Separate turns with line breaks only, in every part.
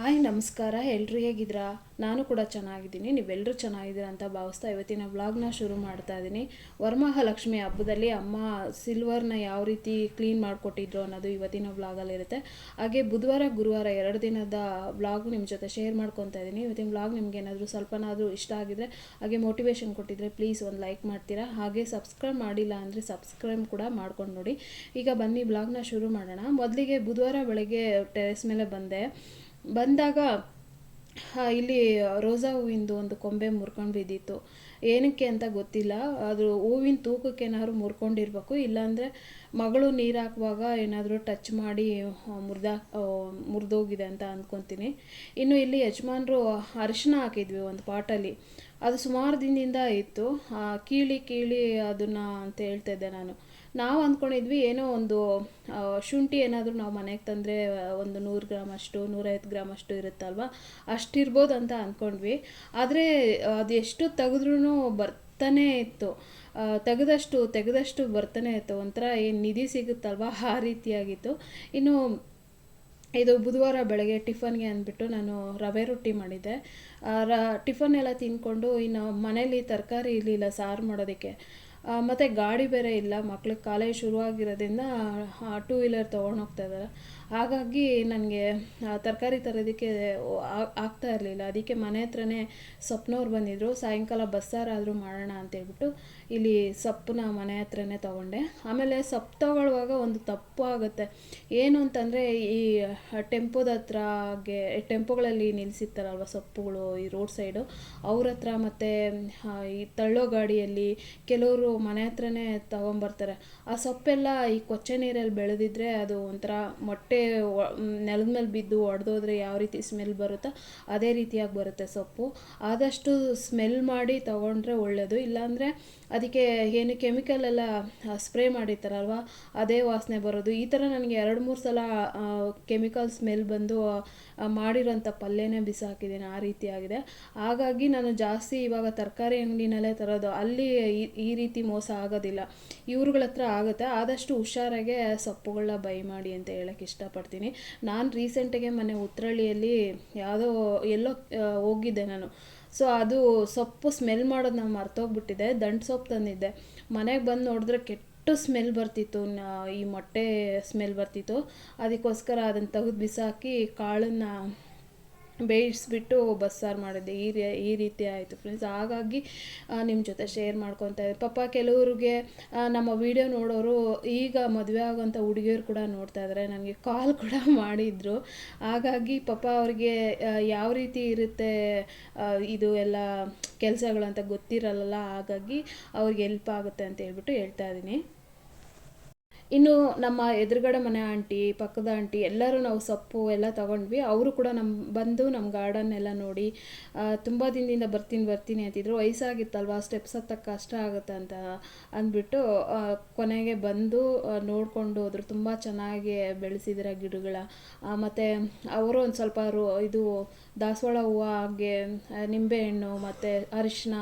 Hi, ನಮಸ್ಕಾರ. ಎಲ್ಲರೂ ಹೇಗಿದ್ದೀರಾ? ನಾನು ಕೂಡ ಚೆನ್ನಾಗಿದ್ದೀನಿ. ನೀವೆಲ್ಲರೂ ಚೆನ್ನಾಗಿದ್ದೀರಾ ಅಂತ ಭಾವಿಸ್ತಾ ಇವತ್ತಿನ ವ್ಲಾಗ್ನ ಶುರು ಮಾಡ್ತಾ ಇದ್ದೀನಿ. ವರಮಹಾಲಕ್ಷ್ಮಿ ಹಬ್ಬದಲ್ಲಿ ಅಮ್ಮ ಸಿಲ್ವರ್ನ ಯಾವ ರೀತಿ ಕ್ಲೀನ್ ಮಾಡಿಕೊಟ್ಟಿದ್ರು ಅನ್ನೋದು ಇವತ್ತಿನ ವ್ಲಾಗಲ್ಲಿರುತ್ತೆ ಹಾಗೆ ಬುಧವಾರ, ಗುರುವಾರ ಎರಡು ದಿನದ ವ್ಲಾಗ್ ನಿಮ್ಮ ಜೊತೆ ಶೇರ್ ಮಾಡ್ಕೊತಾ ಇದ್ದೀನಿ. ಇವತ್ತಿನ ವ್ಲಾಗ್ ನಿಮ್ಗೆ ಏನಾದರೂ ಸ್ವಲ್ಪನಾದರೂ ಇಷ್ಟ ಆಗಿದ್ರೆ ಹಾಗೆ ಮೋಟಿವೇಶನ್ ಕೊಟ್ಟಿದ್ರೆ ಪ್ಲೀಸ್ ಒಂದು ಲೈಕ್ ಮಾಡ್ತೀರಾ? ಹಾಗೆ ಸಬ್ಸ್ಕ್ರೈಬ್ ಮಾಡಿಲ್ಲ ಅಂದರೆ ಸಬ್ಸ್ಕ್ರೈಬ್ ಕೂಡ ಮಾಡ್ಕೊಂಡು ನೋಡಿ. ಈಗ ಬನ್ನಿ, ವ್ಲಾಗ್ನ ಶುರು ಮಾಡೋಣ. ಮೊದಲಿಗೆ ಬುಧವಾರ ಬೆಳಗ್ಗೆ ಟೆರೆಸ್ ಮೇಲೆ ಬಂದೆ. ಬಂದಾಗ ಇಲ್ಲಿ ರೋಸಾ ಹೂವಿಂದು ಒಂದು ಕೊಂಬೆ ಮುರ್ಕೊಂಡು ಬಿದ್ದಿತ್ತು. ಏನಕ್ಕೆ ಅಂತ ಗೊತ್ತಿಲ್ಲ. ಅದು ಹೂವಿನ ತೂಕಕ್ಕೆ ಏನಾದ್ರು ಮುರ್ಕೊಂಡಿರ್ಬೇಕು. ಇಲ್ಲಾಂದರೆ ಮಗಳು ನೀರು ಹಾಕುವಾಗ ಏನಾದರೂ ಟಚ್ ಮಾಡಿ ಮುರಿದ ಮುರಿದೋಗಿದೆ ಅಂತ ಅಂದ್ಕೊತೀನಿ ಇನ್ನು ಇಲ್ಲಿ ಯಜಮಾನ್ರು ಅರಿಶಿನ ಹಾಕಿದ್ವಿ ಒಂದು ಪಾಟಲ್ಲಿ. ಅದು ಸುಮಾರು ದಿನದಿಂದ ಇತ್ತು. ಕೀಳಿ ಕೀಳಿ ಅದನ್ನು ಅಂತ ಹೇಳ್ತಾ ಇದ್ದೆ ನಾನು. ನಾವು ಅಂದ್ಕೊಂಡಿದ್ವಿ ಏನೋ ಒಂದು ಶುಂಠಿ ಏನಾದರೂ ನಾವು ಮನೆಗೆ ತಂದರೆ ಒಂದು ನೂರು ಗ್ರಾಮ್ ಅಷ್ಟು, ನೂರೈವತ್ತು ಗ್ರಾಮ್ ಅಷ್ಟು ಇರುತ್ತಲ್ವ? ಅಷ್ಟಿರ್ಬೋದು ಅಂತ ಅಂದ್ಕೊಂಡ್ವಿ ಆದರೆ, ಅದು ಎಷ್ಟು ತೆಗೆದ್ರೂ ಬರ್ತಾನೆ ಇತ್ತು. ತೆಗೆದಷ್ಟು ತೆಗೆದಷ್ಟು ಬರ್ತಾನೆ ಇತ್ತು. ಒಂಥರ ಏನು ನಿಧಿ ಸಿಗುತ್ತಲ್ವ? ಆ ರೀತಿಯಾಗಿತ್ತು. ಇನ್ನು, ಇದು ಬುಧವಾರ ಬೆಳಗ್ಗೆ ಟಿಫನ್ಗೆ ಅಂದ್ಬಿಟ್ಟು ನಾನು ರವೆ ರೊಟ್ಟಿ ಮಾಡಿದ್ದೆ. ರ, ಟಿಫನ್ ಎಲ್ಲ ತಿಂದ್ಕೊಂಡು ಇನ್ನು ಮನೇಲಿ ತರಕಾರಿ ಇರಲಿಲ್ಲ ಸಾರು ಮಾಡೋದಕ್ಕೆ. ಮತ್ತೆ ಗಾಡಿ ಬೇರೆ ಇಲ್ಲ ಮಕ್ಳಿಗೆ ಕಾಲೇಜ್ ಶುರುವಾಗಿರೋದ್ರಿಂದ ಟೂ ವೀಲರ್ ತೊಗೊಂಡು ಹೋಗ್ತಾ ಇದ್ದಾರೆ. ಹಾಗಾಗಿ ನನಗೆ ತರಕಾರಿ ತರೋದಕ್ಕೆ ಆಗ್ತಾ ಇರಲಿಲ್ಲ. ಅದಕ್ಕೆ ಮನೆ ಹತ್ರನೇ ಸೊಪ್ಪನವ್ರು ಬಂದಿದ್ದರು ಸಾಯಂಕಾಲ ಬಸ್ಸಾರಾದರೂ ಮಾಡೋಣ ಅಂತೇಳ್ಬಿಟ್ಟು ಇಲ್ಲಿ ಸೊಪ್ಪನ್ನ ಮನೆ ಹತ್ರನೇ ತೊಗೊಂಡೆ. ಆಮೇಲೆ ಸೊಪ್ಪು ತಗೊಳ್ಳುವಾಗ ಒಂದು ತಪ್ಪು ಆಗುತ್ತೆ. ಏನು ಅಂತಂದರೆ ಈ ಟೆಂಪೋದ ಹತ್ರಗೆ, ಟೆಂಪೋಗಳಲ್ಲಿ ನಿಲ್ಲಿಸಿರ್ತಾರಲ್ವ ಸೊಪ್ಪುಗಳು ಈ ರೋಡ್ ಸೈಡು? ಅವ್ರ ಹತ್ರ ಮತ್ತು ಈ ತಳ್ಳೋ ಗಾಡಿಯಲ್ಲಿ ಕೆಲವರು ಮನೆ ಹತ್ರನೇ ತಗೊಂಬರ್ತಾರೆ. ಆ ಸೊಪ್ಪೆಲ್ಲ ಈ ಕೊಚ್ಚೆ ನೀರಲ್ಲಿ ಬೆಳೆದಿದ್ರೆ ಅದು ಒಂಥರ ಮೊಟ್ಟೆ ನೆಲದ ಮೇಲೆ ಬಿದ್ದು ಒಡೆದೋದ್ರೆ ಯಾವ ರೀತಿ ಸ್ಮೆಲ್ ಬರುತ್ತೋ ಅದೇ ರೀತಿಯಾಗಿ ಬರುತ್ತೆ ಸೊಪ್ಪು. ಆದಷ್ಟು ಸ್ಮೆಲ್ ಮಾಡಿ ತಗೊಂಡ್ರೆ ಒಳ್ಳೆಯದು ಇಲ್ಲಾಂದರೆ ಅದಕ್ಕೆ ಏನು ಕೆಮಿಕಲ್ ಎಲ್ಲ ಸ್ಪ್ರೇ ಮಾಡಿರ್ತಾರಲ್ವ, ಅದೇ ವಾಸನೆ ಬರೋದು. ಈ ಥರ ನನಗೆ ಎರಡು ಮೂರು ಸಲ ಕೆಮಿಕಲ್ ಸ್ಮೆಲ್ ಬಂದು ಮಾಡಿರೋಂಥ ಪಲ್ಯನೇ ಬಿಸಾಕಿದ್ದೀನಿ ಆ ರೀತಿಯಾಗಿದೆ ಹಾಗಾಗಿ ನಾನು ಜಾಸ್ತಿ ಇವಾಗ ತರಕಾರಿ ಅಂಗಡಿನಲ್ಲೇ ತರೋದು. ಅಲ್ಲಿ ಈ- ರೀತಿ ಮೋಸ ಆಗೋದಿಲ್ಲ. ಇವ್ರುಗಳ ಹತ್ರ ಆಗುತ್ತೆ. ಆದಷ್ಟು ಹುಷಾರಾಗೆ ಸೊಪ್ಪುಗಳನ್ನ ಬೈ ಮಾಡಿ ಅಂತ ಹೇಳಕ್ಕೆ ಇಷ್ಟಪಡ್ತೀನಿ. ನಾನು ರೀಸೆಂಟಾಗೆ ಮೊನ್ನೆ ಉತ್ತರಳ್ಳಿಯಲ್ಲಿ ಯಾವುದೋ ಎಲ್ಲೋ ಹೋಗಿದ್ದೆ ನಾನು. ಸೊ ಅದು ಸೊಪ್ಪು ಸ್ಮೆಲ್ ಮಾಡೋದು ನಾನು ಮರ್ತೋಗ್ಬಿಟ್ಟಿದೆ. ದಂಟು ಸೊಪ್ಪು ತಂದಿದ್ದೆ. ಮನೆಗೆ ಬಂದು ನೋಡಿದ್ರೆ ಕೆಟ್ಟ ಸ್ಮೆಲ್ ಬರ್ತಿತ್ತು. ಈ ಮೊಟ್ಟೆ ಸ್ಮೆಲ್ ಬರ್ತಿತ್ತು. ಅದಕ್ಕೋಸ್ಕರ ಅದನ್ನು ತೆಗೆದು ಬಿಸಾಕಿ ಕಾಳನ್ನು ಬೇಯಿಸ್ಬಿಟ್ಟು ಬಸ್ಸಾರು ಮಾಡಿದ್ದೆ. ಈ ರೀ, ಈ ರೀತಿ ಆಯಿತು ಫ್ರೆಂಡ್ಸ್ ಹಾಗಾಗಿ ನಿಮ್ಮ ಜೊತೆ ಶೇರ್ ಮಾಡ್ಕೊತಾ ಇದ್ದೆ. ಪಾಪ ಕೆಲವ್ರಿಗೆ ನಮ್ಮ ವಿಡಿಯೋ ನೋಡೋರು ಈಗ ಮದುವೆ ಆಗೋಂಥ ಹುಡುಗಿಯರು ಕೂಡ ನೋಡ್ತಾ ಇದ್ದಾರೆ ನನಗೆ ಕಾಲ್ ಕೂಡ ಮಾಡಿದರು. ಹಾಗಾಗಿ ಪಾಪ ಅವ್ರಿಗೆ ಯಾವ ರೀತಿ ಇರುತ್ತೆ ಇದು ಎಲ್ಲ ಕೆಲಸಗಳಂತ ಗೊತ್ತಿರಲ್ಲ ಹಾಗಾಗಿ ಅವ್ರಿಗೆ ಹೆಲ್ಪ್ ಆಗುತ್ತೆ ಅಂತ ಹೇಳ್ಬಿಟ್ಟು ಹೇಳ್ತಾ ಇದ್ದೀನಿ. ಇನ್ನು ನಮ್ಮ ಎದುರುಗಡೆ ಮನೆ ಆಂಟಿ, ಪಕ್ಕದ ಆಂಟಿ ಎಲ್ಲರೂ ನಾವು ಸೊಪ್ಪು ಎಲ್ಲ ತಗೊಂಡ್ವಿ. ಅವರು ಕೂಡ ನಮ್ಮ ಬಂದು ನಮ್ಮ ಗಾರ್ಡನ್ ಎಲ್ಲ ನೋಡಿ ತುಂಬ ದಿನದಿಂದ ಬರ್ತೀನಿ ಬರ್ತೀನಿ ಅಂತಿದ್ರು. ವಯಸ್ಸಾಗಿತ್ತಲ್ವ ಸ್ಟೆಪ್ಸ್ ಹತ್ತಕ್ಕೆ ಕಷ್ಟ ಆಗುತ್ತೆ ಅಂತ ಅಂದ್ಬಿಟ್ಟು ಕೊನೆಗೆ ಬಂದು ನೋಡಿಕೊಂಡು ಹೋದ್ರು. ತುಂಬ ಚೆನ್ನಾಗಿ ಬೆಳೆಸಿದ್ರೆ ಗಿಡಗಳ. ಮತ್ತು ಅವರು ಒಂದು ಸ್ವಲ್ಪ ರೋ, ಇದು ದಾಸವಾಳ ಹೂವು ಹಾಗೆ ನಿಂಬೆಹಣ್ಣು, ಮತ್ತು ಅರಿಶಿನ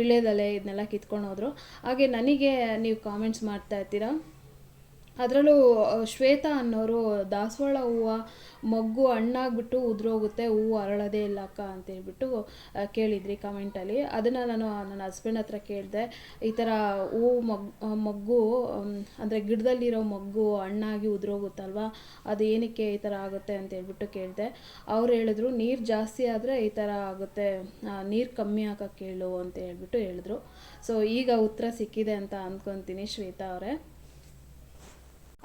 ವಿಳ್ಯದೆಲೆ ಇದನ್ನೆಲ್ಲ ಕಿತ್ಕೊಂಡು ಹೋದರು. ಹಾಗೆ ನನಗೆ ನೀವು ಕಾಮೆಂಟ್ಸ್ ಮಾಡ್ತಾ ಇರ್ತೀರಾ? ಅದರಲ್ಲೂ ಶ್ವೇತಾ ಅನ್ನೋರು, ದಾಸವಾಳ ಹೂವು, ಮಗ್ಗು ಹಣ್ಣಾಗ್ಬಿಟ್ಟು ಉದುರೋಗುತ್ತೆ, ಹೂವು ಅರಳೋದೇ ಇಲ್ಲ ಅಕ್ಕ ಅಂತೇಳ್ಬಿಟ್ಟು ಕೇಳಿದ್ರಿ ಕಮೆಂಟಲ್ಲಿ. ಅದನ್ನು ನಾನು, ನನ್ನ ಹಸ್ಬೆಂಡ್ ಹತ್ರ ಕೇಳಿದೆ, ಈ ಥರ ಹೂವು ಮೊಗ್ ಮೊಗ್ಗು ಅಂದರೆ ಗಿಡದಲ್ಲಿರೋ ಮಗ್ಗು ಹಣ್ಣಾಗಿ ಉದುರೋಗುತ್ತಲ್ವ, ಅದು ಏನಕ್ಕೆ ಈ ಥರ ಆಗುತ್ತೆ ಅಂತ ಹೇಳ್ಬಿಟ್ಟು ಕೇಳಿದೆ. ಅವ್ರು ಹೇಳಿದ್ರು, ನೀರು ಜಾಸ್ತಿ ಆದರೆ ಈ ಥರ ಆಗುತ್ತೆ ನೀರು ಕಮ್ಮಿ ಹಾಕೋಕ್ಕೆ ಕೇಳು ಅಂತ ಹೇಳ್ಬಿಟ್ಟು ಹೇಳಿದ್ರು. ಸೊ, ಈಗ ಉತ್ತರ ಸಿಕ್ಕಿದೆ ಅಂತ ಅಂದ್ಕೊತೀನಿ ಶ್ವೇತಾ ಅವರೇ.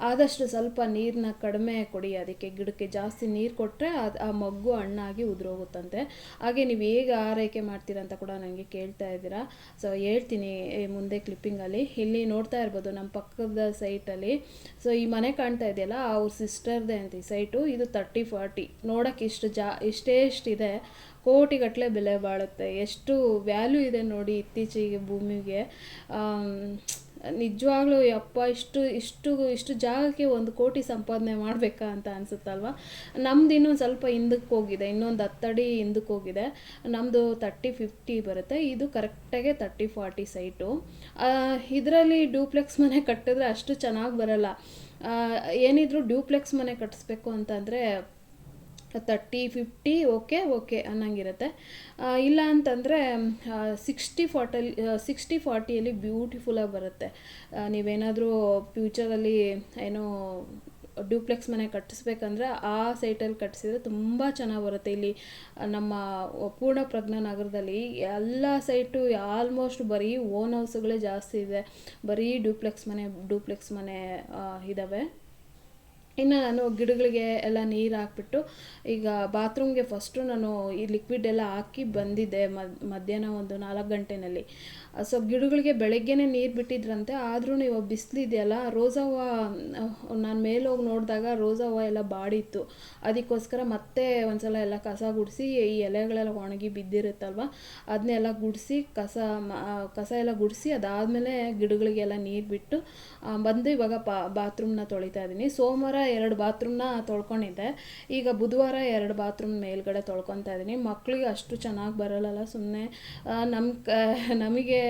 ಆದಷ್ಟು ಸ್ವಲ್ಪ ನೀರನ್ನ ಕಡಿಮೆ ಕೊಡಿ, ಅದಕ್ಕೆ ಗಿಡಕ್ಕೆ ಜಾಸ್ತಿ ನೀರು ಕೊಟ್ಟರೆ ಅದು ಆ ಮಗ್ಗು ಹಣ್ಣಾಗಿ ಉದುರೋಗುತ್ತಂತೆ. ಹಾಗೆ ನೀವು ಹೇಗೆ ಆರೈಕೆ ಮಾಡ್ತೀರಾ ಅಂತ ಕೂಡ ನನಗೆ ಕೇಳ್ತಾ ಇದ್ದೀರಾ. ಸೊ ಹೇಳ್ತೀನಿ ಮುಂದೆ ಕ್ಲಿಪ್ಪಿಂಗಲ್ಲಿ ಇಲ್ಲಿ ನೋಡ್ತಾ ಇರ್ಬೋದು ನಮ್ಮ ಪಕ್ಕದ ಸೈಟಲ್ಲಿ ಸೊ ಈ ಮನೆ ಕಾಣ್ತಾ ಇದೆಯಲ್ಲ ಅವ್ರ ಸಿಸ್ಟರ್ದೇ ಅಂತ ಈ ಸೈಟು ಇದು ತರ್ಟಿ ಫಾರ್ಟಿ ನೋಡೋಕ್ಕೆ ಇಷ್ಟು ಜಾ ಇಷ್ಟೇ ಇಷ್ಟಿದೆ ಕೋಟಿಗಟ್ಟಲೆ ಬೆಲೆ ಬಾಳುತ್ತೆ. ಎಷ್ಟು ವ್ಯಾಲ್ಯೂ ಇದೆ ನೋಡಿ ಇತ್ತೀಚೆಗೆ ಭೂಮಿಗೆ. ನಿಜವಾಗ್ಲೂ ಯಪ್ಪ ಇಷ್ಟು ಇಷ್ಟು ಇಷ್ಟು ಜಾಗಕ್ಕೆ ಒಂದು ಕೋಟಿ ಸಂಪಾದನೆ ಮಾಡಬೇಕಾ ಅಂತ ಅನಿಸುತ್ತಲ್ವ? ನಮ್ದು ಇನ್ನೊಂದು ಸ್ವಲ್ಪ ಹಿಂದಕ್ಕೆ ಹೋಗಿದೆ, ಇನ್ನೊಂದು ಹತ್ತಡಿ ಹಿಂದಕ್ಕೆ ಹೋಗಿದೆ. ನಮ್ಮದು ತರ್ಟಿ ಫಿಫ್ಟಿ ಬರುತ್ತೆ. ಇದು ಕರೆಕ್ಟಾಗೆ ತರ್ಟಿ ಫಾರ್ಟಿ ಸೈಟು ಇದರಲ್ಲಿ ಡ್ಯೂಪ್ಲೆಕ್ಸ್ ಮನೆ ಕಟ್ಟಿದ್ರೆ ಅಷ್ಟು ಚೆನ್ನಾಗಿ ಬರಲ್ಲ. ಏನಿದ್ರು ಡ್ಯೂಪ್ಲೆಕ್ಸ್ ಮನೆ ಕಟ್ಟಿಸ್ಬೇಕು ಅಂತಂದರೆ ತರ್ಟಿ ಫಿಫ್ಟಿ ಓಕೆ ಓಕೆ ಅನ್ನಂಗಿರುತ್ತೆ. ಇಲ್ಲ ಅಂತಂದರೆ ಸಿಕ್ಸ್ಟಿ ಫಾರ್ಟಲ್ಲಿ ಸಿಕ್ಸ್ಟಿ ಫಾರ್ಟಿಯಲ್ಲಿ ಬ್ಯೂಟಿಫುಲ್ಲಾಗಿ ಬರುತ್ತೆ. ನೀವೇನಾದರೂ ಫ್ಯೂಚರಲ್ಲಿ ಏನೋ ಡ್ಯೂಪ್ಲೆಕ್ಸ್ ಮನೆ ಕಟ್ಟಿಸ್ಬೇಕಂದ್ರೆ ಆ ಸೈಟಲ್ಲಿ ಕಟ್ಟಿಸಿದ್ರೆ ತುಂಬ ಚೆನ್ನಾಗಿ ಬರುತ್ತೆ. ಇಲ್ಲಿ ನಮ್ಮ ಪೂರ್ಣ ಪ್ರಜ್ಞಾ ನಗರದಲ್ಲಿ ಎಲ್ಲ ಸೈಟು ಆಲ್ಮೋಸ್ಟ್ ಬರೀ ಓನ್ ಹೌಸ್ಗಳೇ ಜಾಸ್ತಿ ಇದೆ. ಬರೀ ಡ್ಯೂಪ್ಲೆಕ್ಸ್ ಮನೆ ಡ್ಯೂಪ್ಲೆಕ್ಸ್ ಮನೆ ಇದ್ದಾವೆ ಇನ್ನು ನಾನು ಗಿಡಗಳಿಗೆ ಎಲ್ಲ ನೀರು ಹಾಕ್ಬಿಟ್ಟು ಈಗ ಬಾತ್ರೂಮ್ಗೆ ಫಸ್ಟು ನಾನು ಈ ಲಿಕ್ವಿಡ್ ಎಲ್ಲ ಹಾಕಿ ಬಂದಿದ್ದೆ ಮಧ್ಯಾಹ್ನ ಒಂದು ನಾಲ್ಕು ಗಂಟೆನಲ್ಲಿ. ಸೊ ಗಿಡಗಳಿಗೆ ಬೆಳಗ್ಗೆನೇ ನೀರು ಬಿಟ್ಟಿದ್ರಂತೆ, ಆದ್ರೂ ಇವಾಗ ಬಿಸಿಲಿದೆಯಲ್ಲ ರೋಸಾ ನಾನು ಮೇಲೆ ಹೋಗಿ ನೋಡಿದಾಗ ರೋಸಾ ಎಲ್ಲ ಬಾಡಿತ್ತು. ಅದಕ್ಕೋಸ್ಕರ ಮತ್ತೆ ಒಂದ್ಸಲ ಎಲ್ಲ ಕಸ ಗುಡಿಸಿ, ಈ ಎಲೆಗಳೆಲ್ಲ ಒಣಗಿ ಬಿದ್ದಿರುತ್ತಲ್ವ ಅದನ್ನೆಲ್ಲ ಗುಡಿಸಿ, ಕಸ ಕಸ ಎಲ್ಲ ಗುಡಿಸಿ, ಅದಾದಮೇಲೆ ಗಿಡಗಳಿಗೆಲ್ಲ ನೀರು ಬಿಟ್ಟು ಬಂದು ಇವಾಗ ಪಾ ಬಾತ್ರೂಮ್ನ ತೊಳಿತಾ ಇದ್ದೀನಿ. ಸೋಮವಾರ ಎರಡು ಬಾತ್ರೂಮ್ನ ತೊಳ್ಕೊಂಡಿದ್ದೆ. ಈಗ ಬುಧವಾರ ಎರಡು ಬಾತ್ರೂಮ್ ಮೇಲ್ಗಡೆ ತೊಳ್ಕೊತಾ ಇದ್ದೀನಿ. ಮಕ್ಕಳಿಗೆ ಅಷ್ಟು ಚೆನ್ನಾಗಿ ಬರಲ್ಲಲ್ಲ ಸುಮ್ಮನೆ ನಮ್ಮ ಕ, ನಮಗೆ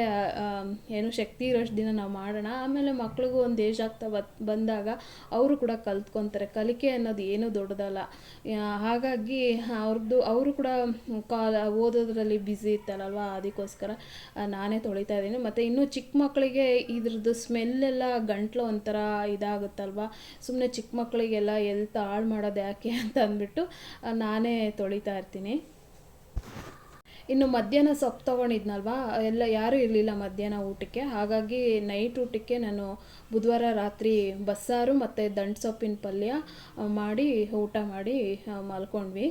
ಏನು ಶಕ್ತಿ ಇರೋಷ್ಟು ದಿನ ನಾವು ಮಾಡೋಣ. ಆಮೇಲೆ ಮಕ್ಳಿಗೂ ಒಂದು ಏಜ್ ಆಗ್ತಾ ಬಂದಾಗ ಅವರು ಕೂಡ ಕಲ್ತ್ಕೊತಾರೆ. ಕಲಿಕೆ ಅನ್ನೋದು ಏನೂ ದೊಡ್ಡದಲ್ಲ. ಹಾಗಾಗಿ ಅವ್ರದ್ದು ಅವರು ಕೂಡ ಕಾಲ, ಓದೋದ್ರಲ್ಲಿ ಬ್ಯುಸಿ ಇರ್ತಾರಲ್ವ, ಅದಕ್ಕೋಸ್ಕರ ನಾನೇ ತೊಳಿತಾ ಇದ್ದೀನಿ. ಮತ್ತು ಇನ್ನೂ ಚಿಕ್ಕ ಮಕ್ಕಳಿಗೆ ಇದ್ರದ್ದು ಸ್ಮೆಲ್ಲೆಲ್ಲ ಗಂಟ್ಲು ಒಂಥರ ಇದಾಗುತ್ತಲ್ವ? ಸುಮ್ಮನೆ ಚಿಕ್ಕ ಮಕ್ಕಳಿಗೆಲ್ಲ ಎಲ್ತ್ ಹಾಳು ಮಾಡೋದು ಯಾಕೆ ಅಂತ ಅಂದ್ಬಿಟ್ಟು ನಾನೇ ತೊಳಿತಾ ಇರ್ತೀನಿ. ಇನ್ನು ಮಧ್ಯಾಹ್ನ ಸೊಪ್ಪು ತೊಗೊಂಡಿದ್ನಲ್ವಾ? ಎಲ್ಲ ಯಾರೂ ಇರಲಿಲ್ಲ ಮಧ್ಯಾಹ್ನ ಊಟಕ್ಕೆ. ಹಾಗಾಗಿ ನೈಟ್ ಊಟಕ್ಕೆ ನಾನು ಬುಧವಾರ ರಾತ್ರಿ ಬಸ್ಸಾರು ಮತ್ತು ದಂಟು ಸೊಪ್ಪಿನ ಪಲ್ಯ ಮಾಡಿ ಊಟ ಮಾಡಿ ಮಲ್ಕೊಂಡ್ವಿ.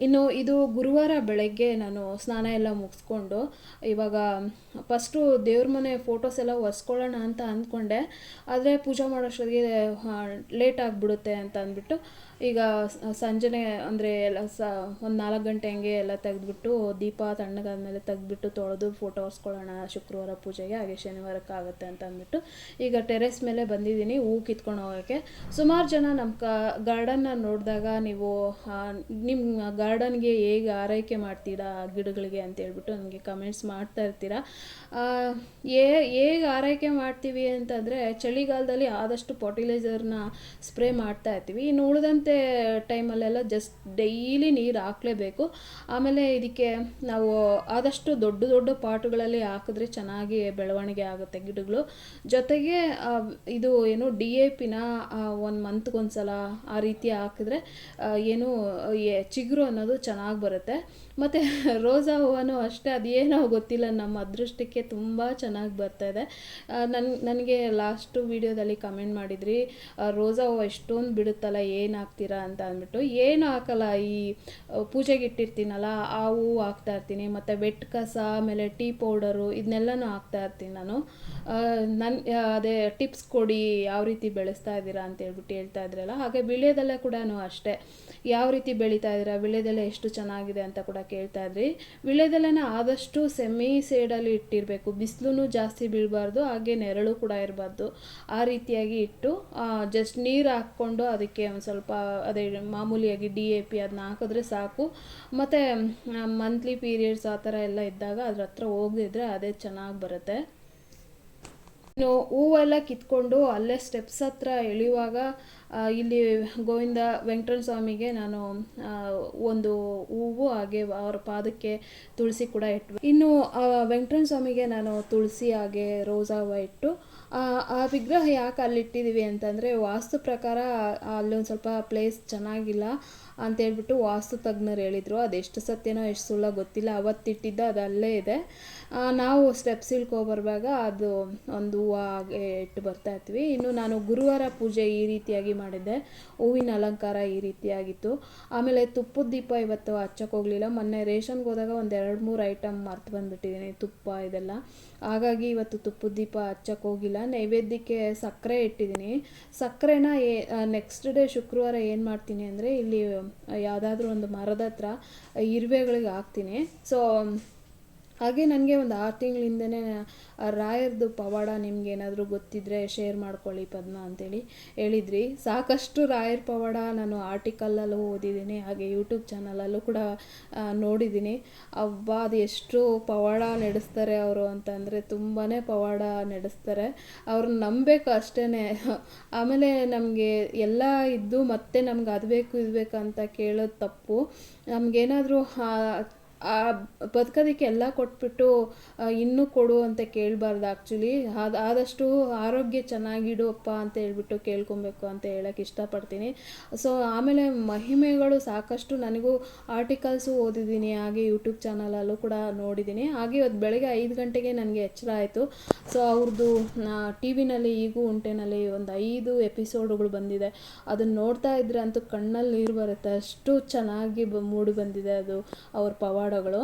ಇನ್ನು ಇದು ಗುರುವಾರ ಬೆಳಗ್ಗೆ ನಾನು ಸ್ನಾನ ಎಲ್ಲ ಮುಗಿಸ್ಕೊಂಡು ಇವಾಗ ಫಸ್ಟು ದೇವ್ರ ಮನೆ ಫೋಟೋಸ್ ಎಲ್ಲ ಒರೆಸ್ಕೊಳ್ಳೋಣ ಅಂತ ಅಂದ್ಕೊಂಡೆ. ಆದರೆ ಪೂಜೆ ಮಾಡೋಷ್ಟೊತ್ತಿಗೆ ಲೇಟ್ ಆಗಿಬಿಡುತ್ತೆ ಅಂತ ಅಂದ್ಬಿಟ್ಟು ಈಗ ಸಂಜೆನೆ ಅಂದರೆ ಎಲ್ಲ ಸ, ಒಂದು ನಾಲ್ಕು ಗಂಟೆ ಹಂಗೆ ಎಲ್ಲ ತೆಗೆದ್ಬಿಟ್ಟು ದೀಪ ತಣ್ಣಗಾದ್ಮೇಲೆ ತೆಗೆದ್ಬಿಟ್ಟು ತೊಳೆದು ಫೋಟೋ ಒರೆಸ್ಕೊಳ್ಳೋಣ ಶುಕ್ರವಾರ ಪೂಜೆಗೆ, ಹಾಗೆ ಶನಿವಾರಕ್ಕೆ ಆಗುತ್ತೆ ಅಂತ ಅಂದ್ಬಿಟ್ಟು ಈಗ ಟೆರೆಸ್ ಮೇಲೆ ಬಂದಿದ್ದೀನಿ, ಹೂ ಕಿತ್ಕೊಂಡು ಹೋಗೋಕ್ಕೆ. ಸುಮಾರು ಜನ ನಮ್ಮ ಕ ಗಾರ್ಡನ್ನ ನೋಡಿದಾಗ ನೀವು ನಿಮ್ಮ ಗಾರ್ಡನ್ಗೆ ಹೇಗೆ ಆರೈಕೆ ಮಾಡ್ತೀರಾ ಗಿಡಗಳಿಗೆ ಅಂತ ಹೇಳ್ಬಿಟ್ಟು ನನಗೆ ಕಮೆಂಟ್ಸ್ ಮಾಡ್ತಾ ಇರ್ತೀರಾ. ಹೇಗೆ ಆರೈಕೆ ಮಾಡ್ತೀವಿ ಅಂತಂದರೆ, ಚಳಿಗಾಲದಲ್ಲಿ ಆದಷ್ಟು ಫರ್ಟಿಲೈಸರ್ನ ಸ್ಪ್ರೇ ಮಾಡ್ತಾ ಇರ್ತೀವಿ. ಇನ್ನು ಉಳಿದಂತೆ ಟೈಮಲ್ಲೆಲ್ಲ ಜಸ್ಟ್ ಡೈಲಿ ನೀರು ಹಾಕಲೇಬೇಕು. ಆಮೇಲೆ ಇದಕ್ಕೆ ನಾವು ಆದಷ್ಟು ದೊಡ್ಡ ದೊಡ್ಡ ಪಾಟುಗಳಲ್ಲಿ ಹಾಕಿದ್ರೆ ಚೆನ್ನಾಗಿ ಬೆಳವಣಿಗೆ ಆಗುತ್ತೆ ಗಿಡಗಳು. ಜೊತೆಗೆ ಇದು ಏನು ಡಿ ಎ ಪಿನ ಒಂದು ಮಂತ್ಗೊಂದ್ಸಲ ಆ ರೀತಿ ಹಾಕಿದ್ರೆ ಏನು ಚಿಗುರು ಅನ್ನೋದು ಚೆನ್ನಾಗಿ ಬರುತ್ತೆ. ಮತ್ತು ರೋಸಾ ಹೂವನೂ ಅಷ್ಟೇ, ಅದೇನೋ ಗೊತ್ತಿಲ್ಲ, ನಮ್ಮ ಅದೃಷ್ಟಕ್ಕೆ ತುಂಬ ಚೆನ್ನಾಗಿ ಬರ್ತಾ ಇದೆ. ನನ್, ನನಗೆ ಲಾಸ್ಟು ವೀಡಿಯೋದಲ್ಲಿ ಕಮೆಂಟ್ ಮಾಡಿದ್ರಿ ರೋಸಾ ಹೂವು ಎಷ್ಟೊಂದು ಬಿಡುತ್ತಲ್ಲ, ಏನು ಹಾಕ್ತೀರಾ ಅಂತ ಅಂದ್ಬಿಟ್ಟು, ಏನು ಹಾಕಲ್ಲ, ಈ ಪೂಜೆಗೆ ಇಟ್ಟಿರ್ತೀನಲ್ಲ, ಆ ಹೂವು ಹಾಕ್ತಾ ಇರ್ತೀನಿ, ಮತ್ತು ವೆಟ್ ಕಸ, ಆಮೇಲೆ ಟೀ ಪೌಡರು ಇದನ್ನೆಲ್ಲನೂ ಹಾಕ್ತಾ ಇರ್ತೀನಿ ನಾನು. ನನ್ನ ಅದೇ ಟಿಪ್ಸ್ ಕೊಡಿ, ಯಾವ ರೀತಿ ಬೆಳೆಸ್ತಾ ಇದ್ದೀರಾ ಅಂತ ಹೇಳ್ಬಿಟ್ಟು ಹೇಳ್ತಾ ಇದ್ರಲ್ಲ, ಹಾಗೆ ಬಿಳೆದಲ್ಲೇ ಕೂಡ ಅಷ್ಟೇ. ಯಾವ ರೀತಿ ಬೆಳೀತಾ ಇದ್ದೀರಾ ವಿಳ್ಯದೆಲೆ ಎಷ್ಟು ಚೆನ್ನಾಗಿದೆ ಅಂತ ಕೂಡ ಕೇಳ್ತಾ ಇದ್ರಿ. ವಿಳ್ಯದೆಲೆನ ಆದಷ್ಟು ಸೆಮಿ ಸೇಡಲ್ಲಿ ಇಟ್ಟಿರಬೇಕು ಬಿಸಿಲು ಜಾಸ್ತಿ ಬೀಳಬಾರ್ದು, ಹಾಗೆ ನೆರಳು ಕೂಡ ಇರಬಾರ್ದು. ಆ ರೀತಿಯಾಗಿ ಇಟ್ಟು ಜಸ್ಟ್ ನೀರು ಹಾಕ್ಕೊಂಡು ಅದಕ್ಕೆ ಒಂದು ಸ್ವಲ್ಪ ಅದೇ ಮಾಮೂಲಿಯಾಗಿ ಡಿ ಎ ಪಿ ಅದನ್ನ ಹಾಕಿದ್ರೆ ಸಾಕು. ಮತ್ತು ಮಂತ್ಲಿ ಪೀರಿಯಡ್ಸ್ ಆ ಥರ ಎಲ್ಲ ಇದ್ದಾಗ ಅದ್ರ ಹತ್ರ ಹೋಗದಿದ್ರೆ ಅದೇ ಚೆನ್ನಾಗಿ ಬರುತ್ತೆ. ಇನ್ನು ಹೂವೆಲ್ಲ ಕಿತ್ಕೊಂಡು ಅಲ್ಲೇ ಸ್ಟೆಪ್ಸ್ ಹತ್ರ ಎಳೆಯುವಾಗ ಇಲ್ಲಿ ಗೋವಿಂದ ವೆಂಕಟರ ಸ್ವಾಮಿಗೆ ನಾನು ಒಂದು ಹೂವು ಹಾಗೆ ಅವರ ಪಾದಕ್ಕೆ ತುಳಸಿ ಕೂಡ ಇಟ್ಟು ಇನ್ನು ವೆಂಕಟರ ಸ್ವಾಮಿಗೆ ನಾನು ತುಳಸಿ ಹಾಗೆ ರೋಸಾ ಇಟ್ಟು ಆ ವಿಗ್ರಹ ಯಾಕೆ ಅಲ್ಲಿಟ್ಟಿದ್ದೀವಿ ಅಂತಂದರೆ ವಾಸ್ತು ಪ್ರಕಾರ ಅಲ್ಲೊಂದು ಸ್ವಲ್ಪ ಪ್ಲೇಸ್ ಚೆನ್ನಾಗಿಲ್ಲ ಅಂತ ಹೇಳ್ಬಿಟ್ಟು ವಾಸ್ತು ತಜ್ಞರು ಹೇಳಿದರು. ಅದೆಷ್ಟು ಸತ್ಯನೋ ಎಷ್ಟು ಸುಳ್ಳ ಗೊತ್ತಿಲ್ಲ. ಅವತ್ತಿಟ್ಟಿದ್ದ ಅದು ಅಲ್ಲೇ ಇದೆ. ನಾವು ಸ್ಟೆಪ್ಸ್ ಇಳ್ಕೊಬರುವಾಗ ಅದು ಒಂದು ಹೂವು ಹಾಗೆ ಇಟ್ಟು ಬರ್ತಾ ಇರ್ತೀವಿ ಇನ್ನು ನಾನು ಗುರುವಾರ ಪೂಜೆ ಈ ರೀತಿಯಾಗಿ ಮಾಡಿದ್ದೆ. ಹೂವಿನ ಅಲಂಕಾರ ಈ ರೀತಿಯಾಗಿತ್ತು. ಆಮೇಲೆ ತುಪ್ಪದ ದೀಪ ಇವತ್ತು ಹಚ್ಚಕ್ಕೆ ಹೋಗಲಿಲ್ಲ. ಮೊನ್ನೆ ರೇಷನ್ಗೆ ಹೋದಾಗ ಒಂದು ಎರಡು ಮೂರು ಐಟಮ್ ಮರ್ತು ಬಂದುಬಿಟ್ಟಿದ್ದೀನಿ ತುಪ್ಪ ಇದೆಲ್ಲ. ಹಾಗಾಗಿ ಇವತ್ತು ತುಪ್ಪದ ದೀಪ ಹಚ್ಚಕ್ಕೆ ಹೋಗಿಲ್ಲ. ನೈವೇದ್ಯಕ್ಕೆ ಸಕ್ಕರೆ ಇಟ್ಟಿದ್ದೀನಿ. ಸಕ್ಕರೆನ ಏ ನೆಕ್ಸ್ಟ್ ಡೇ ಶುಕ್ರವಾರ ಏನು ಮಾಡ್ತೀನಿ ಅಂದರೆ ಇಲ್ಲಿ ಯಾವುದಾದ್ರೂ ಒಂದು ಮರದ ಹತ್ರ ಇರುವೆಗಳಿಗೆ ಹಾಕ್ತೀನಿ. ಸೊ ಹಾಗೆ ನನಗೆ ಒಂದು ಆರು ತಿಂಗಳಿಂದನೇ ರಾಯರ್ದು ಪವಾಡ ನಿಮ್ಗೆ ಏನಾದರೂ ಗೊತ್ತಿದ್ದರೆ ಶೇರ್ ಮಾಡ್ಕೊಳ್ಳಿ ಪದ್ಮ ಅಂತೇಳಿ ಹೇಳಿದ್ರಿ. ಸಾಕಷ್ಟು ರಾಯರ್ ಪವಾಡ ನಾನು ಆರ್ಟಿಕಲಲ್ಲೂ ಓದಿದ್ದೀನಿ, ಹಾಗೆ ಯೂಟ್ಯೂಬ್ ಚಾನಲಲ್ಲೂ ಕೂಡ ನೋಡಿದ್ದೀನಿ. ಅಬ್ಬಾ ಅದು ಎಷ್ಟು ಪವಾಡ ನಡೆಸ್ತಾರೆ ಅವರು ಅಂತಂದರೆ ತುಂಬಾ ಪವಾಡ ನಡೆಸ್ತಾರೆ. ಅವ್ರನ್ನ ನಂಬಬೇಕು ಅಷ್ಟೇ ಆಮೇಲೆ ನಮಗೆ ಎಲ್ಲ ಇದ್ದು ಮತ್ತೆ ನಮ್ಗೆ ಅದು ಬೇಕು ಇದು ಬೇಕು ಅಂತ ಕೇಳೋದು ತಪ್ಪು. ನಮಗೇನಾದರೂ ಬದುಕೋದಕ್ಕೆ ಎಲ್ಲ ಕೊಟ್ಬಿಟ್ಟು ಇನ್ನೂ ಕೊಡು ಅಂತ ಕೇಳಬಾರ್ದು ಆ್ಯಕ್ಚುಲಿ ಅದು ಆದಷ್ಟು ಆರೋಗ್ಯ ಚೆನ್ನಾಗಿಡುವಪ್ಪ ಅಂತ ಹೇಳ್ಬಿಟ್ಟು ಕೇಳ್ಕೊಬೇಕು ಅಂತ ಹೇಳಕ್ಕೆ ಇಷ್ಟಪಡ್ತೀನಿ. ಸೊ ಆಮೇಲೆ ಮಹಿಮೆಗಳು ಸಾಕಷ್ಟು ನನಗೂ ಆರ್ಟಿಕಲ್ಸು ಓದಿದ್ದೀನಿ, ಹಾಗೆ ಯೂಟ್ಯೂಬ್ ಚಾನಲಲ್ಲೂ ಕೂಡ ನೋಡಿದ್ದೀನಿ. ಹಾಗೆ ಇವತ್ತು ಬೆಳಗ್ಗೆ ಐದು ಗಂಟೆಗೆ ನನಗೆ ಎಚ್ಚರ ಆಯಿತು. ಸೊ ಅವ್ರದ್ದು ಟಿ ವಿನಲ್ಲಿ ಈಗೂ ಉಂಟೆನಲ್ಲಿ ಒಂದು ಐದು ಎಪಿಸೋಡ್ಗಳು ಬಂದಿದೆ. ಅದನ್ನು ನೋಡ್ತಾ ಇದ್ರೆ ಅಂತೂ ಕಣ್ಣಲ್ಲಿ ನೀರು ಬರುತ್ತೆ. ಅಷ್ಟು ಚೆನ್ನಾಗಿ ಮೂಡಿ ಬಂದಿದೆ ಅದು. ಅವ್ರ ಪವಾಡಗಳು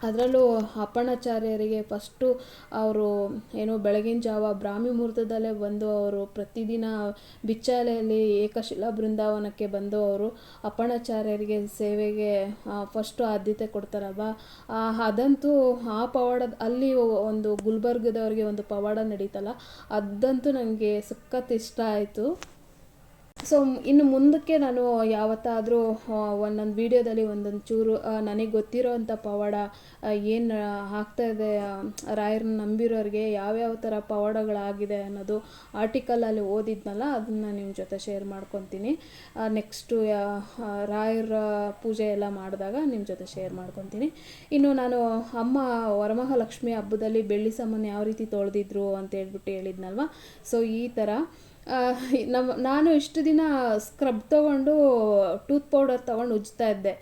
ಅದರಲ್ಲೂ ಅಪ್ಪಣಾಚಾರ್ಯರಿಗೆ ಫಸ್ಟು ಅವರು ಏನು ಬೆಳಗಿನ ಜಾವ ಬ್ರಾಹ್ಮಿ ಮುಹೂರ್ತದಲ್ಲೇ ಬಂದು ಅವರು ಪ್ರತಿದಿನ ಬಿಚ್ಚಾಲೆಯಲ್ಲಿ ಏಕಶಿಲಾ ಬೃಂದಾವನಕ್ಕೆ ಬಂದು ಅವರು ಅಪ್ಪಣಾಚಾರ್ಯರಿಗೆ ಸೇವೆಗೆ ಫಸ್ಟು ಆದ್ಯತೆ ಕೊಡ್ತಾರಲ್ವ ಅದಂತೂ ಆ ಪವಾಡದ ಅಲ್ಲಿ ಒಂದು ಗುಲ್ಬರ್ಗದವ್ರಿಗೆ ಒಂದು ಪವಾಡ ನಡೀತಲ್ಲ, ಅದಂತೂ ನನಗೆ ಸಖತ್ ಇಷ್ಟ ಆಯಿತು. ಸೊ ಇನ್ನು ಮುಂದಕ್ಕೆ ನಾನು ಯಾವತ್ತಾದರೂ ಒಂದೊಂದು ವೀಡಿಯೋದಲ್ಲಿ ಒಂದೊಂದು ಚೂರು ನನಗೆ ಗೊತ್ತಿರೋ ಅಂಥ ಪವಾಡ ಏನು ಆಗ್ತಾ ಇದೆ ಆ, ರಾಯರನ್ನ ನಂಬಿರೋರಿಗೆ ಯಾವ್ಯಾವ ಥರ ಪವಾಡಗಳಾಗಿದೆ ಅನ್ನೋದು ಆರ್ಟಿಕಲಲ್ಲಿ ಓದಿದ್ನಲ್ಲ ಅದನ್ನು ನಿಮ್ಮ ಜೊತೆ ಶೇರ್ ಮಾಡ್ಕೊತೀನಿ. ನೆಕ್ಸ್ಟು ರಾಯರ ಪೂಜೆ ಎಲ್ಲ ಮಾಡಿದಾಗ ನಿಮ್ಮ ಜೊತೆ ಶೇರ್ ಮಾಡ್ಕೊತೀನಿ. ಇನ್ನು ನಾನು ಅಮ್ಮ ವರಮಹಾಲಕ್ಷ್ಮಿ ಹಬ್ಬದಲ್ಲಿ ಬೆಳ್ಳಿ ಸಾಮಾನು ಯಾವ ರೀತಿ ತೊಳೆದಿದ್ರು ಅಂತ ಹೇಳ್ಬಿಟ್ಟು ಹೇಳಿದ್ನಲ್ವ? ಸೊ ಈ ಥರ ನಮ್ಮ ನಾನು ಇಷ್ಟು ದಿನ ಸ್ಕ್ರಬ್ ತೊಗೊಂಡು ಟೂತ್ ಪೌಡರ್ ತೊಗೊಂಡು ಉಜ್ತಾ ಇದ್ದೆ.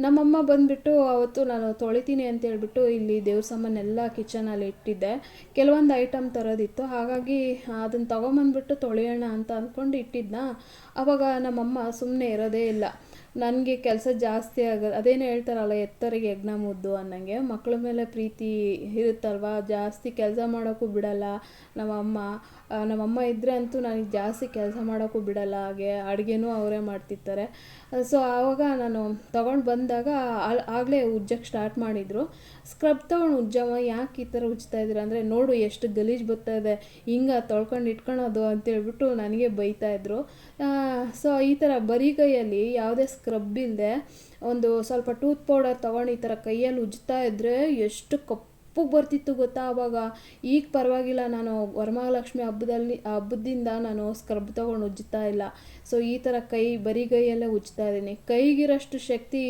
ನಮ್ಮಮ್ಮ ಬಂದುಬಿಟ್ಟು ಅವತ್ತು ನಾನು ತೊಳಿತೀನಿ ಅಂತ ಹೇಳ್ಬಿಟ್ಟು ಇಲ್ಲಿ ದೇವ್ರ ಸಾಮಾನೆಲ್ಲ ಕಿಚನಲ್ಲಿ ಇಟ್ಟಿದ್ದೆ. ಕೆಲವೊಂದು ಐಟಮ್ ತರೋದಿತ್ತು. ಹಾಗಾಗಿ ಅದನ್ನು ತೊಗೊಂಬಂದ್ಬಿಟ್ಟು ತೊಳೆಯೋಣ ಅಂತ ಅಂದ್ಕೊಂಡು ಇಟ್ಟಿದ್ನ. ಅವಾಗ ನಮ್ಮಮ್ಮ ಸುಮ್ಮನೆ ಇರೋದೇ ಇಲ್ಲ. ನನಗೆ ಕೆಲಸ ಜಾಸ್ತಿ ಆಗೋದು ಅದೇನು ಹೇಳ್ತಾರಲ್ಲ, ಎತ್ತರಿಗೆ ಯಜ್ಞ ಮುದ್ದು ಅನ್ನಂಗೆ. ಮಕ್ಕಳ ಮೇಲೆ ಪ್ರೀತಿ ಇರುತ್ತಲ್ವ? ಜಾಸ್ತಿ ಕೆಲಸ ಮಾಡೋಕ್ಕೂ ಬಿಡಲ್ಲ ನಮ್ಮಮ್ಮ. ನಮ್ಮಮ್ಮ ಇದ್ದರೆ ಅಂತೂ ನನಗೆ ಜಾಸ್ತಿ ಕೆಲಸ ಮಾಡೋಕ್ಕೂ ಬಿಡಲ್ಲ, ಹಾಗೆ ಅಡುಗೆನೂ ಅವರೇ ಮಾಡ್ತಿರ್ತಾರೆ. ಸೊ ಆವಾಗ ನಾನು ತೊಗೊಂಡು ಬಂದಾಗ ಆಗಲೇ ಉಜ್ಜಕ್ಕೆ ಸ್ಟಾರ್ಟ್ ಮಾಡಿದರು. ಸ್ಕ್ರಬ್ ತೊಗೊಂಡು ಉಜ್ಜಮ್ಮ ಯಾಕೆ ಈ ಥರ ಉಜ್ತಾ ಇದ್ದೀರ ಅಂದರೆ, ನೋಡು ಎಷ್ಟು ಗಲೀಜು ಬರ್ತಾ ಇದೆ, ಹಿಂಗೆ ತೊಳ್ಕೊಂಡು ಇಟ್ಕೊಳೋದು ಅಂತೇಳ್ಬಿಟ್ಟು ನನಗೆ ಬೈತಾ ಇದ್ರು. ಸೊ ಈ ಥರ ಬರೀ ಕೈಯಲ್ಲಿ ಯಾವುದೇ ಸ್ಕ್ರಬ್ ಇಲ್ಲದೆ ಒಂದು ಸ್ವಲ್ಪ ಟೂತ್ ಪೌಡರ್ ತೊಗೊಂಡು ಈ ಥರ ಕೈಯಲ್ಲಿ ಉಜ್ತಾ ಇದ್ದರೆ ಎಷ್ಟು ಕಪ್ಪಗೆ ಬರ್ತಿತ್ತು ಗೊತ್ತಾ ಅವಾಗ? ಈಗ ಪರವಾಗಿಲ್ಲ, ನಾನು ವರಮಹಾಲಕ್ಷ್ಮಿ ಹಬ್ಬದಲ್ಲಿ ಹಬ್ಬದಿಂದ ನಾನು ಸ್ಕ್ರಬ್ ತೊಗೊಂಡು ಉಜ್ಜುತ್ತಾ ಇಲ್ಲ. ಸೊ ಈ ಥರ ಕೈ, ಬರೀ ಕೈಯಲ್ಲೇ ಉಜ್ತಾ ಇದ್ದೀನಿ. ಕೈಗಿರೋಷ್ಟು ಶಕ್ತಿ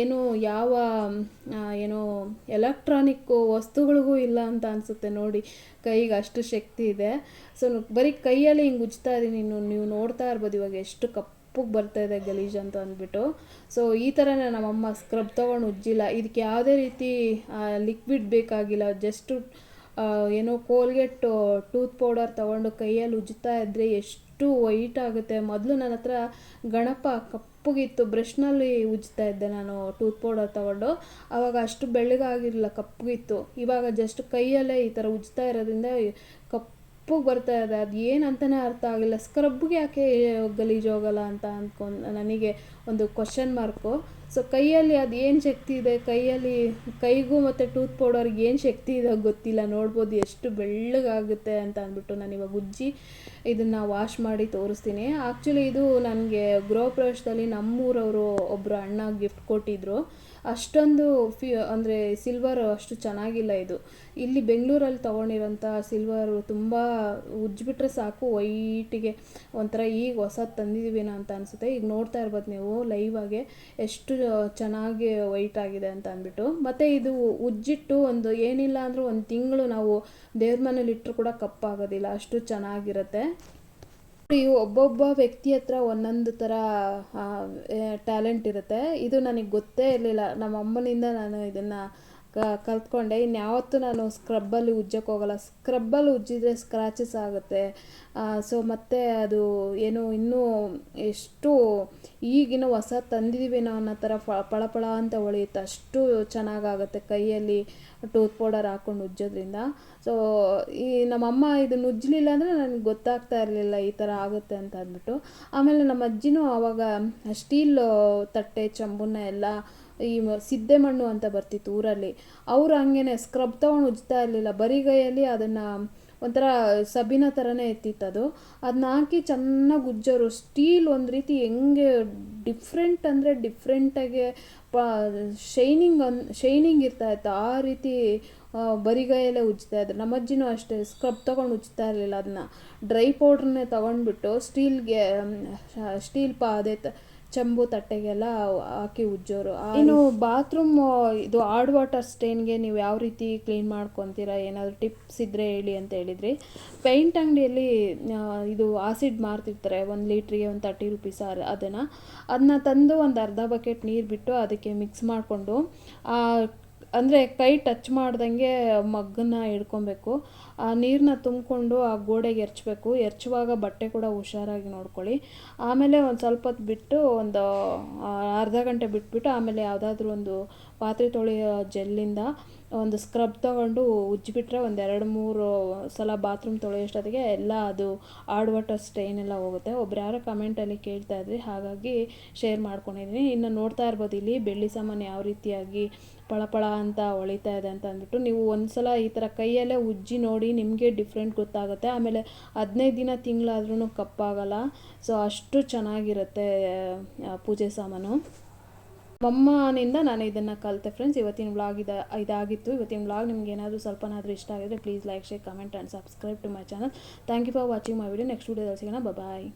ಏನು ಯಾವ ಏನು ಎಲೆಕ್ಟ್ರಾನಿಕ್ ವಸ್ತುಗಳಿಗೂ ಇಲ್ಲ ಅಂತ ಅನಿಸುತ್ತೆ ನೋಡಿ. ಕೈಗೆ ಅಷ್ಟು ಶಕ್ತಿ ಇದೆ. ಸೊ ಬರೀ ಕೈಯಲ್ಲಿ ಹಿಂಗೆ ಉಜ್ತಾ ಇದ್ದೀನಿ. ನೀವು ನೋಡ್ತಾ ಇರ್ಬೋದು ಇವಾಗ ಎಷ್ಟು ಕಪ್ಪಗೆ ಬರ್ತಾ ಇದೆ ಗಲೀಜು ಅಂತ ಅಂದ್ಬಿಟ್ಟು. ಸೊ ಈ ಥರನೇ ನಮ್ಮಮ್ಮ ಸ್ಕ್ರಬ್ ತೊಗೊಂಡು ಉಜ್ಜಿಲ್ಲ. ಇದಕ್ಕೆ ಯಾವುದೇ ರೀತಿ ಲಿಕ್ವಿಡ್ ಬೇಕಾಗಿಲ್ಲ. ಜಸ್ಟು ಏನೋ ಕೋಲ್ಗೇಟ್ ಟೂತ್ ಪೌಡರ್ ತೊಗೊಂಡು ಕೈಯಲ್ಲಿ ಉಜ್ಜುತ್ತಾ ಇದ್ದರೆ ಎಷ್ಟು ವೈಟ್ ಆಗುತ್ತೆ. ಮೊದಲು ನನ್ನ ಹತ್ರ ಗಣಪ ಕಪ್ಪಗಿತ್ತು. ಬ್ರಷ್ನಲ್ಲಿ ಉಜ್ತಾ ಇದ್ದೆ ನಾನು ಟೂತ್ ಪೌಡರ್ ತೊಗೊಂಡು. ಆವಾಗ ಅಷ್ಟು ಬೆಳ್ಳಗಾಗಿರಲಿಲ್ಲ, ಕಪ್ಪಗಿತ್ತು. ಇವಾಗ ಜಸ್ಟ್ ಕೈಯಲ್ಲೇ ಈ ಥರ ಉಜ್ತಾ ಇರೋದ್ರಿಂದ ಕಪ್ಪಗೆ ಬರ್ತಾ ಇದೆ. ಅದು ಏನಂತಲೇ ಅರ್ಥ ಆಗಿಲ್ಲ. ಸ್ಕ್ರಬ್ಗೆ ಯಾಕೆ ಗಲೀಜು ಹೋಗಲ್ಲ ಅಂತ ಅಂದ್ಕೊಂಡು ನನಗೆ ಒಂದು ಕ್ವಶನ್ ಮಾರ್ಕು ಸೊ ಕೈಯಲ್ಲಿ ಅದು ಏನು ಶಕ್ತಿ ಇದೆ? ಕೈಯಲ್ಲಿ, ಕೈಗೂ ಮತ್ತು ಟೂತ್ ಪೌಡರ್ಗೆ ಏನು ಶಕ್ತಿ ಇದೆ ಗೊತ್ತಿಲ್ಲ. ನೋಡ್ಬೋದು ಎಷ್ಟು ಬೆಳ್ಳಗಾಗುತ್ತೆ ಅಂತ ಅಂದ್ಬಿಟ್ಟು ನಾನು ಇವಾಗ ಉಜ್ಜಿ ಇದನ್ನು ವಾಶ್ ಮಾಡಿ ತೋರಿಸ್ತೀನಿ. ಆ್ಯಕ್ಚುಲಿ ಇದು ನನಗೆ ಗೃಹ ಪ್ರವೇಶದಲ್ಲಿ ನಮ್ಮೂರವರು ಒಬ್ಬರು ಅಣ್ಣ ಗಿಫ್ಟ್ ಕೊಟ್ಟಿದ್ರು. ಅಷ್ಟೊಂದು ಫಿ, ಅಂದರೆ ಸಿಲ್ವರ್ ಅಷ್ಟು ಚೆನ್ನಾಗಿಲ್ಲ ಇದು. ಇಲ್ಲಿ ಬೆಂಗಳೂರಲ್ಲಿ ತೊಗೊಂಡಿರೋಂಥ ಸಿಲ್ವರು ತುಂಬ ಉಜ್ಜಿಬಿಟ್ರೆ ಸಾಕು ವೈಟಿಗೆ ಒಂಥರ ಈಗ ಹೊಸದು ತಂದಿದ್ದೀವಿನ ಅಂತ ಅನಿಸುತ್ತೆ. ಈಗ ನೋಡ್ತಾ ಇರ್ಬೋದು ನೀವು ಲೈವ್ ಆಗಿ ಎಷ್ಟು ಚೆನ್ನಾಗಿ ವೈಟ್ ಆಗಿದೆ ಅಂತ ಅಂದ್ಬಿಟ್ಟು. ಮತ್ತು ಇದು ಉಜ್ಜಿಟ್ಟು ಒಂದು ಏನಿಲ್ಲ ಅಂದರೂ ಒಂದು ತಿಂಗಳು ನಾವು ದೇವ್ರ ಮನೇಲಿ ಇಟ್ಟರು ಕೂಡ ಕಪ್ಪಾಗೋದಿಲ್ಲ, ಅಷ್ಟು ಚೆನ್ನಾಗಿರುತ್ತೆ. ಒಬ್ಬೊಬ್ಬ ವ್ಯಕ್ತಿ ಹತ್ರ ಒಂದೊಂದು ಥರ ಟ್ಯಾಲೆಂಟ್ ಇರುತ್ತೆ. ಇದು ನನಗೆ ಗೊತ್ತೇ ಇರಲಿಲ್ಲ. ನಮ್ಮ ಅಮ್ಮನಿಂದ ನಾನು ಇದನ್ನು ಕ, ಕಲ್ತ್ಕೊಂಡೆ. ಇನ್ಯಾವತ್ತೂ ನಾನು ಸ್ಕ್ರಬ್ಬಲ್ಲಿ ಉಜ್ಜಕ್ಕೆ ಹೋಗಲ್ಲ. ಸ್ಕ್ರಬ್ಬಲ್ಲಿ ಉಜ್ಜಿದ್ರೆ ಸ್ಕ್ರಾಚಸ್ ಆಗುತ್ತೆ. ಸೊ ಮತ್ತು ಅದು ಏನು ಇನ್ನೂ ಎಷ್ಟು ಈಗಿನ ಹೊಸ ತಂದಿದ್ದೀವೇನೋ ಅನ್ನೋ ಥರ ಫ, ಪಳಪಳ ಅಂತ ಹೊಳೆಯುತ್ತೆ ಅಷ್ಟು ಚೆನ್ನಾಗಾಗುತ್ತೆ ಕೈಯಲ್ಲಿ ಟೂತ್ ಪೌಡರ್ ಹಾಕ್ಕೊಂಡು ಉಜ್ಜೋದ್ರಿಂದ. ಸೊ ಈ ನಮ್ಮಮ್ಮ ಇದನ್ನು ಉಜ್ಜಲಿಲ್ಲ ಅಂದರೆ ನನಗೆ ಗೊತ್ತಾಗ್ತಾ ಇರಲಿಲ್ಲ ಈ ಥರ ಆಗುತ್ತೆ ಅಂತ ಅಂದ್ಬಿಟ್ಟು. ಆಮೇಲೆ ನಮ್ಮ ಅಜ್ಜಿನೂ ಆವಾಗ ಸ್ಟೀಲ್ ತಟ್ಟೆ, ಚಂಬುನ ಎಲ್ಲ ಈ ಸಿದ್ದೆ ಮಣ್ಣು ಅಂತ ಬರ್ತಿತ್ತು ಊರಲ್ಲಿ. ಅವರು ಹಂಗೇನೆ ಸ್ಕ್ರಬ್ ತೊಗೊಂಡು ಉಜ್ತಾ ಇರಲಿಲ್ಲ. ಬರಿಗೈಯಲ್ಲಿ ಅದನ್ನು ಒಂಥರ ಸಬಿನ ಥರನೇ ಎತ್ತಿತ್ತು ಅದು. ಅದನ್ನ ಹಾಕಿ ಚೆನ್ನಾಗಿ ಉಜ್ಜೋರು. ಸ್ಟೀಲ್ ಒಂದು ರೀತಿ ಹೆಂಗೆ ಡಿಫ್ರೆಂಟ್ ಅಂದರೆ ಡಿಫ್ರೆಂಟಾಗಿ ಪ, ಶೈನಿಂಗ್ ಅನ್, ಶೈನಿಂಗ್ ಇರ್ತಾ ಇತ್ತು. ಆ ರೀತಿ ಬರಿಗೈಯಲ್ಲೇ ಉಜ್ತಾ ಇದ್ರು. ನಮ್ಮ ಅಜ್ಜಿನೂ ಅಷ್ಟೇ ಸ್ಕ್ರಬ್ ತೊಗೊಂಡು ಉಜ್ತಾ ಇರಲಿಲ್ಲ ಅದನ್ನ ಡ್ರೈ ಪೌಡ್ರನ್ನೇ ತೊಗೊಂಡ್ಬಿಟ್ಟು ಸ್ಟೀಲ್ಗೆ ಸ್ಟೀಲ್ ಪಾ ಅದೇ ತ- ಚೆಂಬು ತಟ್ಟೆಗೆಲ್ಲ ಹಾಕಿ ಉಜ್ಜೋರು. ಇನ್ನು ಬಾತ್ರೂಮ್ ಇದು ಹಾರ್ಡ್ ವಾಟರ್ ಸ್ಟೇನ್ಗೆ ನೀವು ಯಾವ ರೀತಿ ಕ್ಲೀನ್ ಮಾಡ್ಕೊತೀರಾ? ಏನಾದರೂ ಟಿಪ್ಸ್ ಇದ್ದರೆ ಹೇಳಿ ಅಂತ ಹೇಳಿದ್ರಿ. ಪೇಂಟ್ ಅಂಗಡಿಯಲ್ಲಿ ಇದು ಆಸಿಡ್ ಮಾರ್ತಿರ್ತಾರೆ. ಒಂದು ಲೀಟ್ರಿಗೆ ಒಂದು ತರ್ಟಿ ರುಪೀಸ್ ಅದನ್ನು. ಅದನ್ನ ತಂದು ಒಂದು ಅರ್ಧ ಬಕೆಟ್ ನೀರು ಬಿಟ್ಟು ಅದಕ್ಕೆ ಮಿಕ್ಸ್ ಮಾಡಿಕೊಂಡು ಅಂದರೆ ಕೈ ಟಚ್ ಮಾಡ್ದಂಗೆ ಮಗ್ಗನ್ನ ಹಿಡ್ಕೊಬೇಕು. ಆ ನೀರನ್ನ ತುಂಬಿಕೊಂಡು ಆ ಗೋಡೆಗೆ ಎರ್ಚಬೇಕು. ಎರ್ಚುವಾಗ ಬಟ್ಟೆ ಕೂಡ ಹುಷಾರಾಗಿ ನೋಡ್ಕೊಳ್ಳಿ. ಆಮೇಲೆ ಒಂದು ಸ್ವಲ್ಪ ಹೊತ್ತು ಬಿಟ್ಟು ಒಂದು ಅರ್ಧ ಗಂಟೆ ಬಿಟ್ಬಿಟ್ಟು ಆಮೇಲೆ ಯಾವುದಾದ್ರೂ ಒಂದು ಪಾತ್ರೆ ತೊಳೆಯೋ ಜೆಲ್ಲಿಂದ ಒಂದು ಸ್ಕ್ರಬ್ ತಗೊಂಡು ಉಜ್ಜಿಬಿಟ್ರೆ ಒಂದು ಎರಡು ಮೂರು ಸಲ ಬಾತ್ರೂಮ್ ತೊಳೆಯೋಷ್ಟೊತ್ತಿಗೆ ಎಲ್ಲ ಅದು ಆಡ್ ವಾಟರ್ ಸ್ಟೈನ್ ಹೋಗುತ್ತೆ. ಒಬ್ರು ಯಾರೋ ಕಮೆಂಟಲ್ಲಿ ಕೇಳ್ತಾ ಇದ್ರಿ ಹಾಗಾಗಿ ಶೇರ್ ಮಾಡ್ಕೊಂಡಿದ್ದೀನಿ ಇನ್ನು ನೋಡ್ತಾ ಇರ್ಬೋದು ಇಲ್ಲಿ ಬೆಳ್ಳಿ ಸಾಮಾನು ಯಾವ ರೀತಿಯಾಗಿ ಪಳಪಳ ಅಂತ ಹೊಳಿತಾ ಇದೆ ಅಂತ ಅಂದ್ಬಿಟ್ಟು ನೀವು ಒಂದ್ಸಲ ಈ ಥರ ಕೈಯಲ್ಲೇ ಉಜ್ಜಿ ನೋಡಿ ನಿಮಗೆ ಡಿಫ್ರೆಂಟ್ ಗೊತ್ತಾಗುತ್ತೆ. ಆಮೇಲೆ ಹದಿನೈದು ದಿನ ತಿಂಗಳಾದ್ರೂ ಕಪ್ಪಾಗಲ್ಲ. ಸೊ ಅಷ್ಟು ಚೆನ್ನಾಗಿರುತ್ತೆ ಪೂಜೆ ಸಾಮಾನು. ಮಮ್ಮನಿಂದ ನಾನು ಇದನ್ನು ಕಲಿತೆ ಫ್ರೆಂಡ್ಸ್ ಇವತ್ತಿನ ವ್ಲಾಗ್ ಇದ, ಇದಾಗಿತ್ತು. ಇವತ್ತಿನ ವ್ಲಾಗ್ ನಿಮ್ಗೆ ಏನಾದರೂ ಸ್ವಲ್ಪನಾದರೂ ಇಷ್ಟ ಆಗಿದ್ರೆ please like share comment and subscribe to my channel thank you for watching my video next ವಿಡಿಯೋದಲ್ಲಿ ಸಿಗೋಣ. ಬಾಯ್